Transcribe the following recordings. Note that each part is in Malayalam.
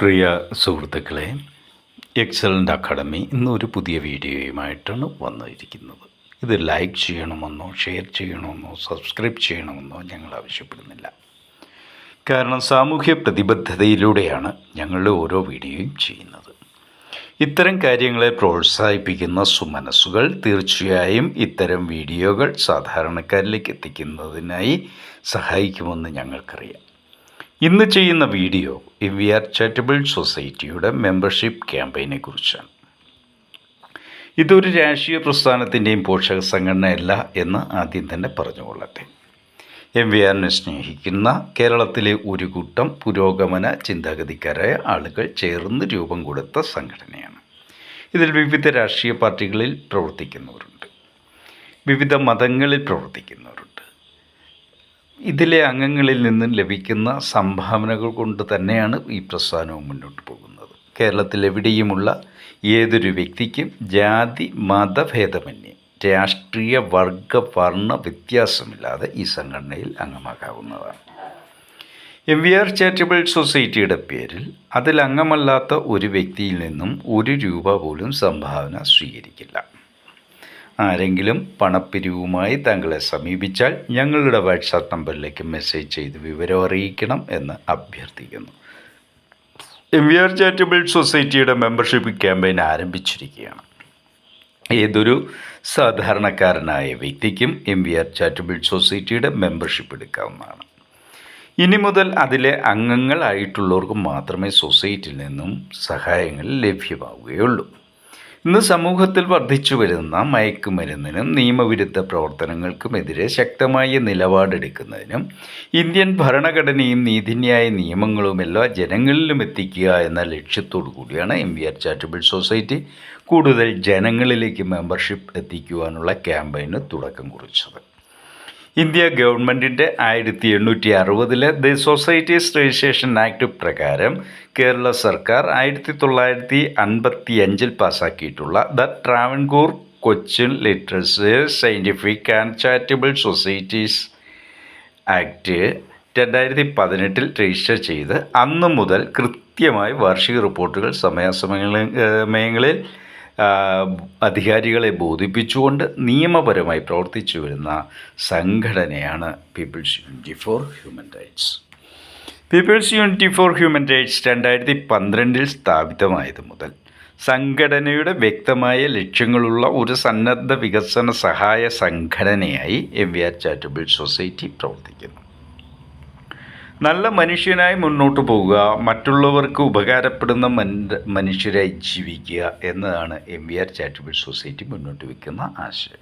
പ്രിയ സുഹൃത്തുക്കളെ എക്സലന്റ് അക്കാഡമി ഒരു പുതിയ വീഡിയോയുമായിട്ടാണ് വന്നിരിക്കുന്നത്. ഇത് ലൈക്ക് ചെയ്യണമെന്നോ ഷെയർ ചെയ്യണമെന്നോ സബ്സ്ക്രൈബ് ചെയ്യണമെന്നോ ഞങ്ങൾ ആവശ്യപ്പെടുന്നില്ല. കാരണം സാമൂഹ്യ പ്രതിബദ്ധതയിലൂടെയാണ് ഞങ്ങളുടെ ഓരോ വീഡിയോയും ചെയ്യുന്നത്. ഇത്തരം കാര്യങ്ങളെ പ്രോത്സാഹിപ്പിക്കുന്ന സുമനസ്സുകൾ തീർച്ചയായും ഇത്തരം വീഡിയോകൾ സാധാരണക്കാരിലേക്ക് എത്തിക്കുന്നതിനായി സഹായിക്കുമെന്ന് ഞങ്ങൾക്കറിയാം. ഇന്ന് ചെയ്യുന്ന വീഡിയോ ഇവിയർ ചാരിറ്റബിൾ സൊസൈറ്റിയുടെ മെമ്പർഷിപ്പ് ക്യാമ്പയിനെ കുറിച്ചാണ് ഇതൊരു രാഷ്ട്രീയ പ്രസ്ഥാനത്തിന്റെയും പോഷക സംഘടനയല്ല എന്ന് ആദ്യം തന്നെ പറഞ്ഞുകൊള്ളട്ടെ. എം വി ആറിനെ സ്നേഹിക്കുന്ന കേരളത്തിലെ ഒരു കൂട്ടം പുരോഗമന ചിന്താഗതിക്കാരായ ആളുകൾ ചേർന്ന് രൂപം കൊടുത്ത സംഘടനയാണ്. ഇതിൽ വിവിധ രാഷ്ട്രീയ പാർട്ടികളിൽ പ്രവർത്തിക്കുന്നവരുണ്ട്. വിവിധ മതങ്ങളിൽ പ്രവർത്തിക്കുന്നവരുണ്ട് ഇതിലെ അംഗങ്ങളിൽ നിന്നും ലഭിക്കുന്ന സംഭാവനകൾ കൊണ്ട് തന്നെയാണ് ഈ പ്രസ്ഥാനവും മുന്നോട്ട് പോകുന്നത്. കേരളത്തിലെവിടെയുമുള്ള ഏതൊരു വ്യക്തിക്കും ജാതി മതഭേദമന്യേ രാഷ്ട്രീയ വർഗ വർണ വ്യത്യാസമില്ലാതെ ഈ സംഘടനയിൽ അംഗമാകാവുന്നതാണ്. എം വി ആർ ചാരിറ്റബിൾ സൊസൈറ്റിയുടെ പേരിൽ അതിൽ അംഗമല്ലാത്ത ഒരു വ്യക്തിയിൽ നിന്നും ഒരു രൂപ പോലും സംഭാവന സ്വീകരിക്കില്ല. ആരെങ്കിലും പണപ്പിരിവുമായി താങ്കളെ സമീപിച്ചാൽ ഞങ്ങളുടെ വാട്സാപ്പ് നമ്പറിലേക്ക് മെസ്സേജ് ചെയ്ത് വിവരം അറിയിക്കണം എന്ന് അഭ്യർത്ഥിക്കുന്നു. എം വി ആർ ചാരിറ്റബിൾ സൊസൈറ്റിയുടെ മെമ്പർഷിപ്പ് ക്യാമ്പയിൻ ആരംഭിച്ചിരിക്കുകയാണ്. ഏതൊരു സാധാരണക്കാരനായ വ്യക്തിക്കും എം വി ആർ ചാരിറ്റബിൾ സൊസൈറ്റിയുടെ മെമ്പർഷിപ്പ് എടുക്കാവുന്നതാണ്. ഇനി മുതൽ അതിലെ അംഗങ്ങളായിട്ടുള്ളവർക്ക് മാത്രമേ സൊസൈറ്റിയിൽ നിന്നും സഹായങ്ങൾ ലഭ്യമാവുകയുള്ളൂ. ഇന്ന് സമൂഹത്തിൽ വർദ്ധിച്ചു വരുന്ന മയക്കുമരുന്നിനും നിയമവിരുദ്ധ പ്രവർത്തനങ്ങൾക്കുമെതിരെ ശക്തമായ നിലപാടെടുക്കുന്നതിനും ഇന്ത്യൻ ഭരണഘടനയും നീതിന്യായ നിയമങ്ങളും എല്ലാ ജനങ്ങളിലും എത്തിക്കുക എന്ന ലക്ഷ്യത്തോടു കൂടിയാണ് M V R charitable society കൂടുതൽ ജനങ്ങളിലേക്ക് മെമ്പർഷിപ്പ് എത്തിക്കുവാനുള്ള ക്യാമ്പയിന് തുടക്കം കുറിച്ചത്. ഇന്ത്യ ഗവൺമെന്റിന്റെ ആയിരത്തി എണ്ണൂറ്റി അറുപതിലെ ദി സൊസൈറ്റീസ് രജിസ്ട്രേഷൻ ആക്ട് പ്രകാരം കേരള സർക്കാർ ആയിരത്തി തൊള്ളായിരത്തി അൻപത്തി അഞ്ചിൽ പാസ്സാക്കിയിട്ടുള്ള the Travancore Cochin literature scientific and charitable societies act രണ്ടായിരത്തി പതിനെട്ടിൽ രജിസ്റ്റർ ചെയ്ത് അന്ന് മുതൽ കൃത്യമായി വാർഷിക റിപ്പോർട്ടുകൾ സമയാസമയങ്ങളിൽ സമയങ്ങളിൽ അധികാരികളെ ബോധിപ്പിച്ചുകൊണ്ട് നിയമപരമായി പ്രവർത്തിച്ചു വരുന്ന സംഘടനയാണ് people's unity for human rights people's unity for human rights രണ്ടായിരത്തി പന്ത്രണ്ടിൽ സ്ഥാപിതമായത് മുതൽ സംഘടനയുടെ വ്യക്തമായ ലക്ഷ്യങ്ങളുള്ള ഒരു സന്നദ്ധ വികസന സഹായ സംഘടനയായി M V R charitable society പ്രവർത്തിക്കുന്നു. നല്ല മനുഷ്യനായി മുന്നോട്ട് പോവുക മറ്റുള്ളവർക്ക് ഉപകാരപ്പെടുന്ന മനുഷ്യരായി ജീവിക്കുക എന്നതാണ് M V R charitable society മുന്നോട്ട് വയ്ക്കുന്ന ആശയം.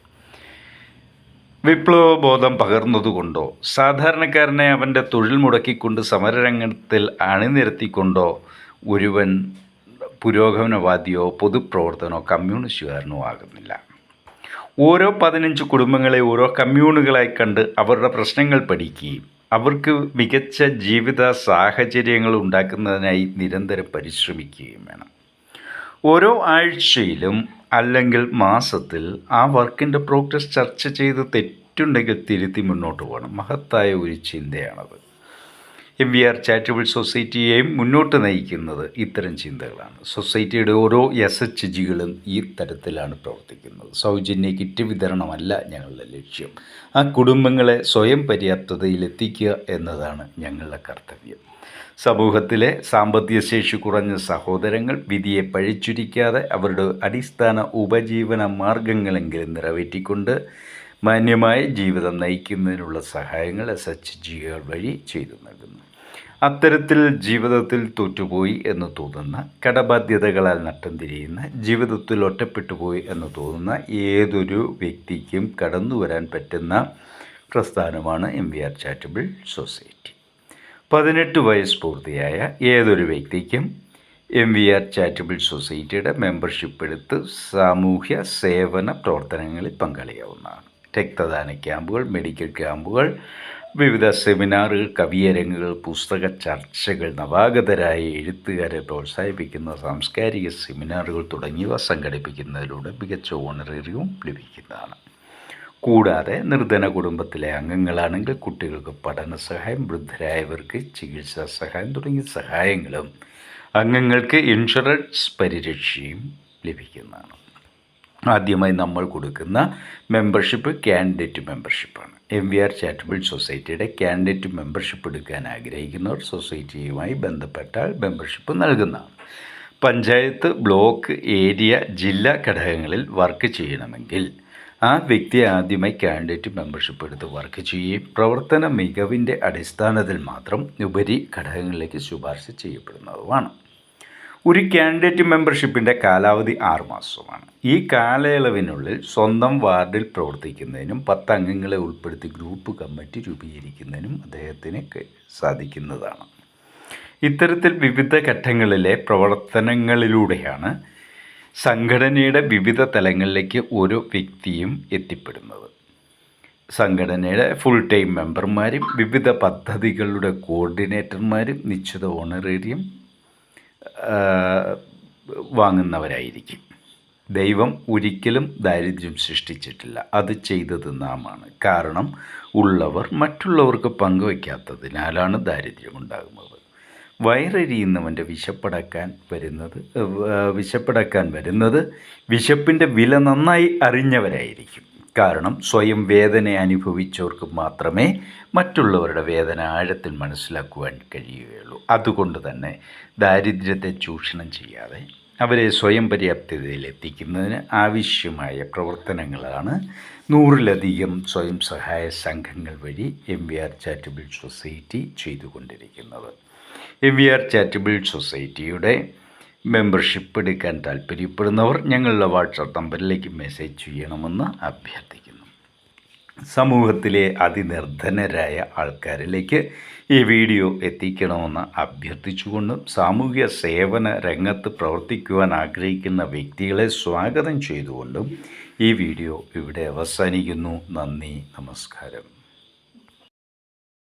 വിപ്ലവബോധം പകർന്നതുകൊണ്ടോ സാധാരണക്കാരനെ അവന്റെ തൊഴിൽ മുടക്കിക്കൊണ്ട് സമരരംഗത്തിൽ അണിനിരത്തിക്കൊണ്ടോ ഒരുവൻ പുരോഗമനവാദിയോ പൊതുപ്രവർത്തനോ കമ്മ്യൂണിസ്റ്റുകാരനോ ആകുന്നില്ല. ഓരോ പതിനഞ്ച് കുടുംബങ്ങളെ ഓരോ കമ്മ്യൂണുകളായി കണ്ട് അവരുടെ പ്രശ്നങ്ങൾ പഠിക്കുകയും അവർക്ക് മികച്ച ജീവിത സാഹചര്യങ്ങൾ ഉണ്ടാക്കുന്നതിനായി നിരന്തരം പരിശ്രമിക്കുകയും വേണം. ഓരോ ആഴ്ചയിലും അല്ലെങ്കിൽ മാസത്തിൽ ആ വർക്കിന്റെ പ്രോഗ്രസ് ചർച്ച ചെയ്ത് തെറ്റുണ്ടെങ്കിൽ തിരുത്തി മുന്നോട്ട് പോകണം. മഹത്തായ ഒരു ചിന്തയാണത്. എം വി ആർ ചാരിറ്റബിൾ സൊസൈറ്റിയെയും മുന്നോട്ട് നയിക്കുന്നത് ഇത്തരം ചിന്തകളാണ്. സൊസൈറ്റിയുടെ ഓരോ എസ് എച്ച് ജികളും ഈ തരത്തിലാണ് പ്രവർത്തിക്കുന്നത്. സൗജന്യ കിറ്റ് വിതരണമല്ല ഞങ്ങളുടെ ലക്ഷ്യം. ആ കുടുംബങ്ങളെ സ്വയം പര്യാപ്തതയിലെത്തിക്കുക എന്നതാണ് ഞങ്ങളുടെ കർത്തവ്യം. സമൂഹത്തിലെ സാമ്പത്തിക ശേഷി കുറഞ്ഞ സഹോദരങ്ങൾ വിധിയെ പഴിച്ചുരിക്കാതെ അവരുടെ അടിസ്ഥാന ഉപജീവന മാർഗങ്ങളെങ്കിലും നിറവേറ്റിക്കൊണ്ട് മാന്യമായ ജീവിതം നയിക്കുന്നതിനുള്ള സഹായങ്ങൾ എസ് എച്ച് ജികൾ വഴി ചെയ്തു നൽകുന്നു. അത്തരത്തിൽ ജീവിതത്തിൽ തോറ്റുപോയി എന്ന് തോന്നുന്ന കടബാധ്യതകളാൽ നട്ടം തിരിയുന്ന ജീവിതത്തിൽ ഒറ്റപ്പെട്ടുപോയി എന്ന് തോന്നുന്ന ഏതൊരു വ്യക്തിക്കും കടന്നു വരാൻ പറ്റുന്ന പ്രസ്ഥാനമാണ് M V R charitable society പതിനെട്ട് വയസ്സ് പൂർത്തിയായ ഏതൊരു വ്യക്തിക്കും എം വി ആർ ചാരിറ്റബിൾ സൊസൈറ്റിയുടെ മെമ്പർഷിപ്പ് എടുത്ത് സാമൂഹ്യ സേവന പ്രവർത്തനങ്ങളിൽ പങ്കാളിയാവുന്നതാണ്. രക്തദാന ക്യാമ്പുകൾ മെഡിക്കൽ ക്യാമ്പുകൾ വിവിധ സെമിനാറുകൾ കവിയരങ്ങുകൾ പുസ്തക ചർച്ചകൾ നവാഗതരായ എഴുത്തുകാരെ പ്രോത്സാഹിപ്പിക്കുന്ന സാംസ്കാരിക സെമിനാറുകൾ തുടങ്ങിയവ സംഘടിപ്പിക്കുന്നതിലൂടെ മികച്ച ഓണറേറിയവും ലഭിക്കുന്നതാണ്. കൂടാതെ നിർധന കുടുംബത്തിലെ അംഗങ്ങളാണെങ്കിൽ കുട്ടികൾക്ക് പഠന സഹായം വൃദ്ധരായവർക്ക് ചികിത്സാ സഹായം തുടങ്ങിയ സഹായങ്ങളും അംഗങ്ങൾക്ക് ഇൻഷുറൻസ് പരിരക്ഷയും ലഭിക്കുന്നതാണ്. ആദ്യമായി നമ്മൾ കൊടുക്കുന്ന മെമ്പർഷിപ്പ് കാൻഡിഡേറ്റ് മെമ്പർഷിപ്പാണ്. എം വി ആർ ചാരിറ്റബിൾ സൊസൈറ്റിയുടെ കാൻഡിഡേറ്റ് മെമ്പർഷിപ്പ് എടുക്കാൻ ആഗ്രഹിക്കുന്നവർ സൊസൈറ്റിയുമായി ബന്ധപ്പെട്ടാൽ മെമ്പർഷിപ്പ് നൽകുന്നതാണ്. പഞ്ചായത്ത് ബ്ലോക്ക് ഏരിയ ജില്ലാ ഘടകങ്ങളിൽ വർക്ക് ചെയ്യണമെങ്കിൽ ആ വ്യക്തി ആദ്യമായി കാൻഡിഡേറ്റ് മെമ്പർഷിപ്പ് എടുത്ത് വർക്ക് ചെയ്യുകയും പ്രവർത്തന മികവിന്റെ അടിസ്ഥാനത്തിൽ മാത്രം ഉപരി ഘടകങ്ങളിലേക്ക് ശുപാർശ ചെയ്യപ്പെടുന്നതുമാണ്. ഒരു കാൻഡിഡേറ്റ് മെമ്പർഷിപ്പിന്റെ കാലാവധി ആറ് മാസമാണ് ഈ കാലയളവിനുള്ളിൽ സ്വന്തം വാർഡിൽ പ്രവർത്തിക്കുന്നതിനും പത്ത് അംഗങ്ങളെ ഉൾപ്പെടുത്തി ഗ്രൂപ്പ് കമ്മിറ്റി രൂപീകരിക്കുന്നതിനും അദ്ദേഹത്തിന് സാധിക്കുന്നതാണ്. ഇത്തരത്തിൽ വിവിധ ഘട്ടങ്ങളിലെ പ്രവർത്തനങ്ങളിലൂടെയാണ് സംഘടനയുടെ വിവിധ തലങ്ങളിലേക്ക് ഓരോ വ്യക്തിയും എത്തിപ്പെടുന്നത്. സംഘടനയുടെ ഫുൾ ടൈം മെമ്പർമാരും വിവിധ പദ്ധതികളുടെ കോർഡിനേറ്റർമാരും നിശ്ചിത ഓണറേറിയം വാങ്ങുന്നവരായിരിക്കും. ദൈവം ഒരിക്കലും ദാരിദ്ര്യം സൃഷ്ടിച്ചിട്ടില്ല. അത് ചെയ്തത് നാമാണ്. കാരണം ഉള്ളവർ മറ്റുള്ളവർക്ക് പങ്കുവയ്ക്കാത്തതിനാലാണ് ദാരിദ്ര്യം ഉണ്ടാകുന്നത്. വയറെരിയുന്നവന്റെ വിശപ്പടക്കാൻ വരുന്നത് വിശപ്പടക്കാൻ വരുന്നത് വിശപ്പിന്റെ വില നന്നായി അറിഞ്ഞവരായിരിക്കും. കാരണം സ്വയം വേദന അനുഭവിച്ചവർക്ക് മാത്രമേ മറ്റുള്ളവരുടെ വേദന ആഴത്തിൽ മനസ്സിലാക്കുവാൻ കഴിയുകയുള്ളൂ. അതുകൊണ്ട് തന്നെ ദാരിദ്ര്യത്തെ ചൂഷണം ചെയ്യാതെ അവരെ സ്വയം പര്യാപ്തതയിൽ എത്തിക്കുന്നതിന് ആവശ്യമായ പ്രവർത്തനങ്ങളാണ് നൂറിലധികം സ്വയം സഹായ സംഘങ്ങൾ വഴി M V R charitable society ചെയ്തുകൊണ്ടിരിക്കുന്നത്. എം വി ആർ ചാരിറ്റബിൾ സൊസൈറ്റിയുടെ മെമ്പർഷിപ്പ് എടുക്കാൻ താല്പര്യപ്പെടുന്നവർ ഞങ്ങളുടെ വാട്സാപ്പ് നമ്പറിലേക്ക് മെസ്സേജ് ചെയ്യണമെന്ന് അഭ്യർത്ഥിക്കുന്നു. സമൂഹത്തിലെ അതിനിർധനരായ ആൾക്കാരിലേക്ക് ഈ വീഡിയോ എത്തിക്കണമെന്ന് അഭ്യർത്ഥിച്ചുകൊണ്ടും സാമൂഹ്യ സേവന രംഗത്ത് പ്രവർത്തിക്കുവാൻ ആഗ്രഹിക്കുന്ന വ്യക്തികളെ സ്വാഗതം ചെയ്തുകൊണ്ടും ഈ വീഡിയോ ഇവിടെ അവസാനിക്കുന്നു. നന്ദി നമസ്കാരം.